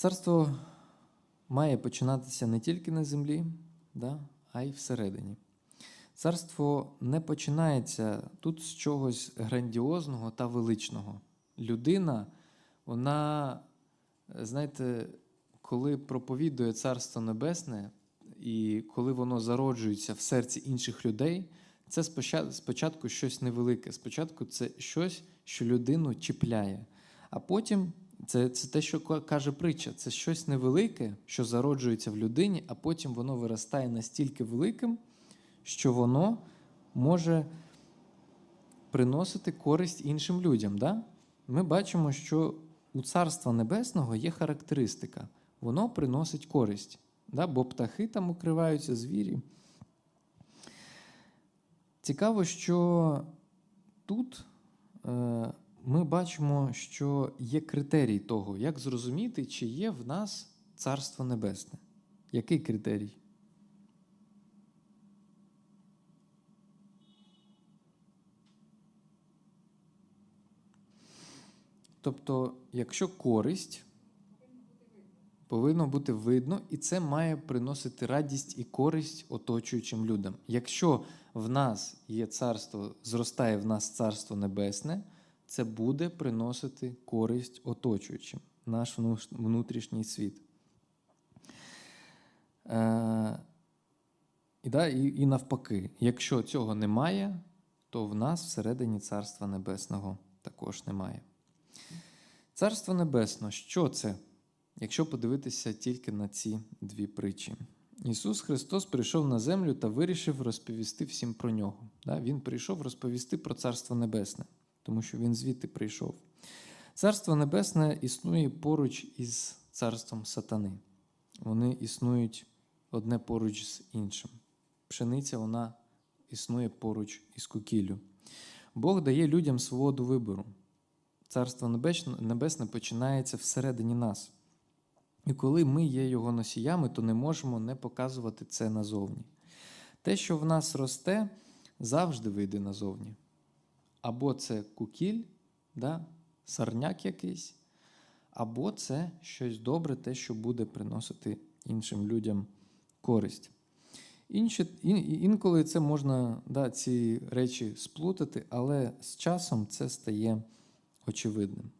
Царство має починатися не тільки на землі, да, а й всередині. Царство не починається тут з чогось грандіозного та величного. Людина, вона, знаєте, коли проповідує Царство Небесне, і коли воно зароджується в серці інших людей, це спочатку щось невелике. Спочатку це щось, що людину чіпляє. А потім це, це те, що каже притча, це щось невелике, що зароджується в людині, а потім воно виростає настільки великим, що воно може приносити користь іншим людям. Да? Ми бачимо, що у Царства Небесного є характеристика. Воно приносить користь. Да? Бо птахи там укриваються, звірі. Цікаво, що тут е, ми бачимо, що є критерій того, як зрозуміти, чи є в нас Царство Небесне. Який критерій? Тобто, якщо користь, повинно бути видно, і це має приносити радість і користь оточуючим людям. Якщо в нас є царство, зростає в нас царство небесне, це буде приносити користь оточуючим, наш внутрішній світ. Е, і, да, і, і навпаки, якщо цього немає, то в нас всередині Царства Небесного також немає. Царство Небесне, що це? Якщо подивитися тільки на ці дві притчі. Ісус Христос прийшов на землю та вирішив розповісти всім про нього. Він прийшов розповісти про Царство Небесне, тому що Він звідти прийшов. Царство Небесне існує поруч із царством сатани. Вони існують одне поруч з іншим. Пшениця вона існує поруч із кукіллю. Бог дає людям свободу вибору. Царство Небесне, починається всередині нас. І коли ми є його носіями, то не можемо не показувати це назовні. Те, що в нас росте, завжди вийде назовні. Або це кукіль, да? сарняк якийсь, або це щось добре, те, що буде приносити іншим людям користь. Інші, ін- інколи це можна да, ці речі сплутати, але з часом це стає очевидним.